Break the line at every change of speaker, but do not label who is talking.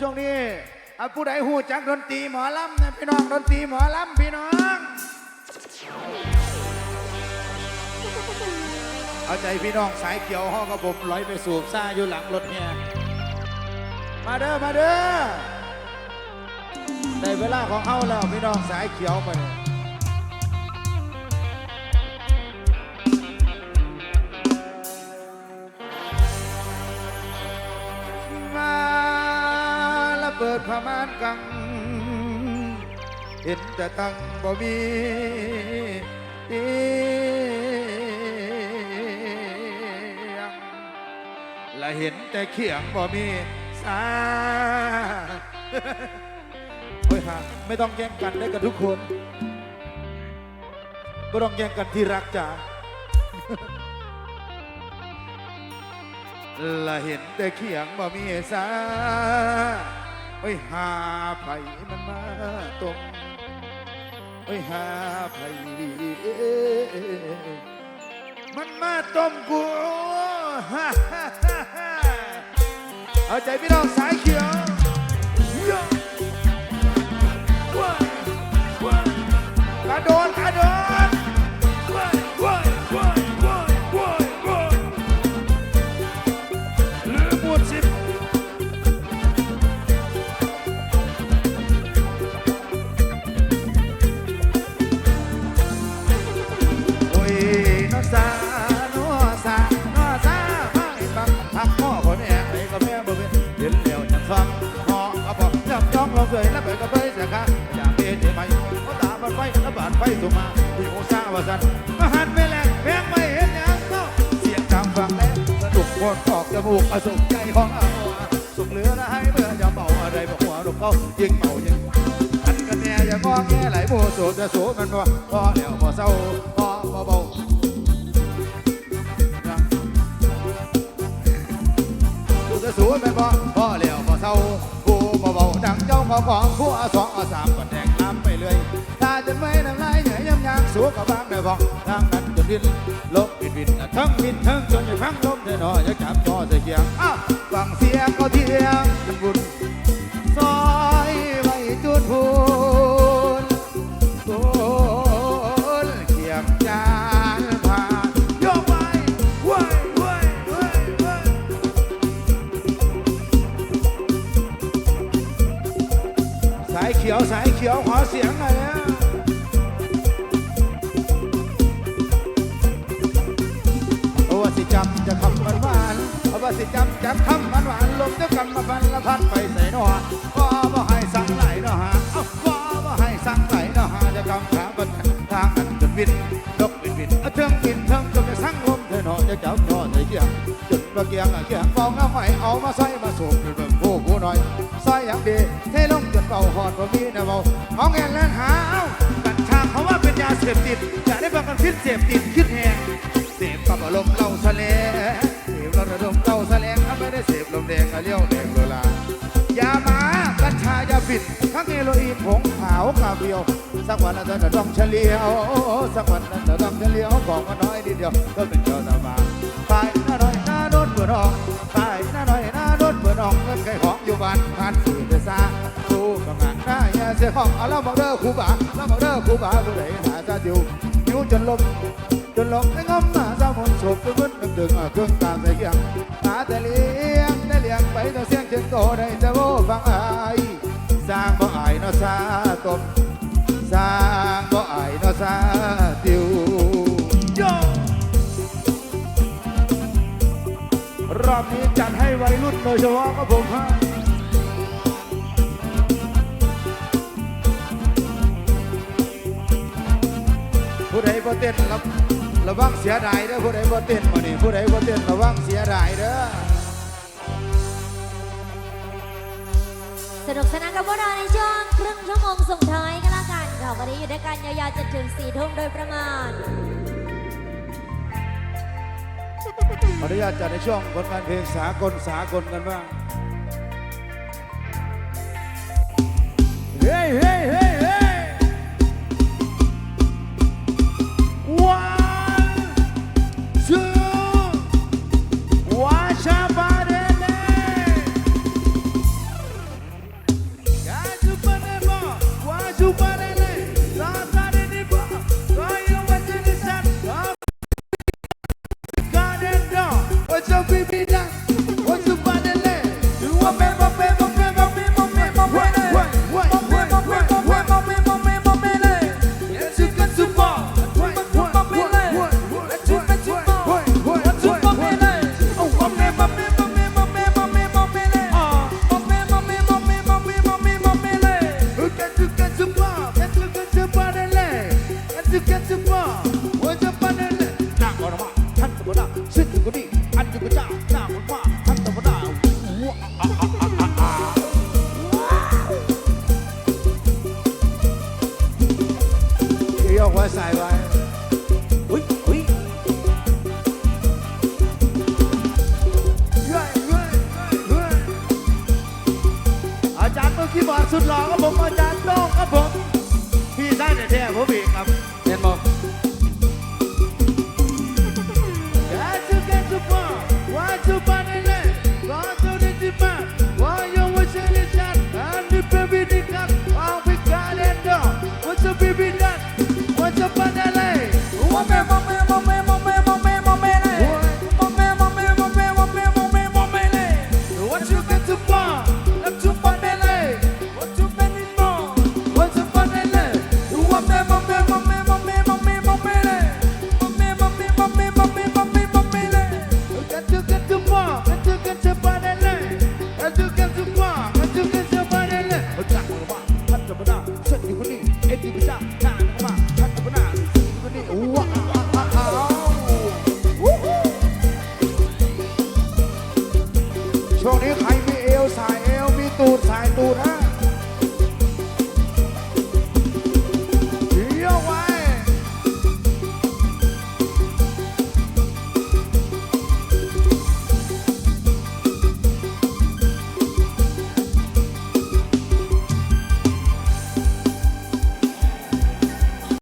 ช่วงนี้อะผู้ใดหูจักดนตรีหมอลำนะพี่น้องดนตรีหมอลำพี่น้อง เอาใจพี่น้องสายเขียวห้องกับผมลอยไปสูบซ่าอยู่หลังรถเนี่ยมาเด้อมาเด้อในเวลาของเขาแล้วพี่น้องสายเขียวมา เปิดผ้ามานกัง เห็นแต่ตังบ่มีตีและเห็นแต่เขียงบ่มีสาเฮ้ยฮะไม่ต้องแย่งกันได้กันทุกคนไม่ต้องแย่งกันที่รักจ๋าและเห็นแต่เขียงบ่มีสา เฮ้ยหาไผ่มันมาตรงเฮ้ยหาไผ่มันมาต้มกูเอาใจพี่น้องสายเขียวกระโดดกระโดด เราเคยแล้วไปก็ไปเสียค่ะอยากเป็นใหม่ก็ตาบันไฟแล้วบาดไฟสุมาที่โอซาว่าสันมาหันไปแลกแพงไม่เห็นอย่างเนาเสียงดังฟังแล้วสนุกคนออกจมูกอสุกใจของเอาสุกเหลือนะให้เมื่อจะเมาอะไรบอกหัวลูกเขายิ่งเมายิ่งอันกันแน่อย่างงอแงไหลโมโสจะโสมันบ่พอแล้วพอเศร้าพอบ่เบาสูจะสูมันบ่พอแล้วพอเศร้า ดังเจ้าของของผู้อาสองอาสามก็แดงน้ำไปเลยตาจนไม่น้ำลายเหนื่อยยำยางสูกับบางได้บอกทางนั้นจนดินลบบิดบิดทั้งบินทั้งจนอย่าพังลมเด้อหน่อยอย่าจับจอใส่เกียงอ้าวฟังเสียงเขาเทียงบุญายเขียวสายเขียวขอเสียงหน่อยนะโอ้ว่าสิจำจะคำหวานหวานอาว่าสิจำจะคำหวานหวานลมจะกำมาพันละพันไปใส่หนอว่าบ่ให้สั่งไหลเนาะฮะเอ้าว่าบ่ให้สั่งไหลเนาะฮะจะกำขาบนทางอันจนวินนกบินบินเทิงบินเทิงจนจะสั่งลมเธอหนอจะจับหนอใส่เกียงจนมาเกียงเกียงฟองเอาไหมเอามาใส่มาสูบ เบาหอบ่มีนะเบาเอาแงนแล่นหาเอากัญชาเขาว่าเป็นยาเสพติดอย่าได้บังกันพิษเสพติดคิดแหงเสพกับอารมณ์เล่าสะเลเสพแล้วระดมเล่าสะเลงถ้าไม่ได้เสพลมแดงก็เลี้ยวแดงเวลายามากัญชายาปิดทั้งเฮโรอีนผงขาวกาเบียว สักวันนั้นจะต้องเฉลียว สักวันนั้นจะต้องเฉลียวของมันน้อยนิดเดียวก็เป็นเจ้าตามา เสียของเอาล้วบอกเด้อครูบาล้วบอกเด้อครูบาผู้ใดหาจะอยู่อยู่จนลมจนหลงในงมหน้าเจ้ามนสุบไปมึนดึงดึงเครื่องตามใส่เกียงหาแต่เลี้ยงได้เลี้ยงไปแต่เสียงเชิงโตได้จะโว้ฟังอายสร้างบ่อายเนาะซาตมสร้างบ่อายเนาะซาติวรอบนี้จัดให้วัยรุ่นโดยเฉพาะครับผมฮะ บ่เต้นระระวังเสียดายเด้อผู้ใดบ่เต้นมานี่ผู้ใดบ่เต้นระวังเสียดายเด้อ
สนุกสนานกับพวกเราในช่วงครึ่งชั่วโมงส่งท้ายกันละกันค่ะวันนี้อยู่ด้วยกันยาวๆจนถึงสี่ทุ่มโดยประมาณ
ขออนุญาตจัดในช่วงผลงานเพลงสากลสากลกันบ้างเฮ้ยเฮ้ยเฮ้ยเฮ้ย do what ที่บอกสุดหล่อครับผมอาจารย์ต้องครับผมพี่ได้แต่แท้ผมเองครับ
เรีนบ
อก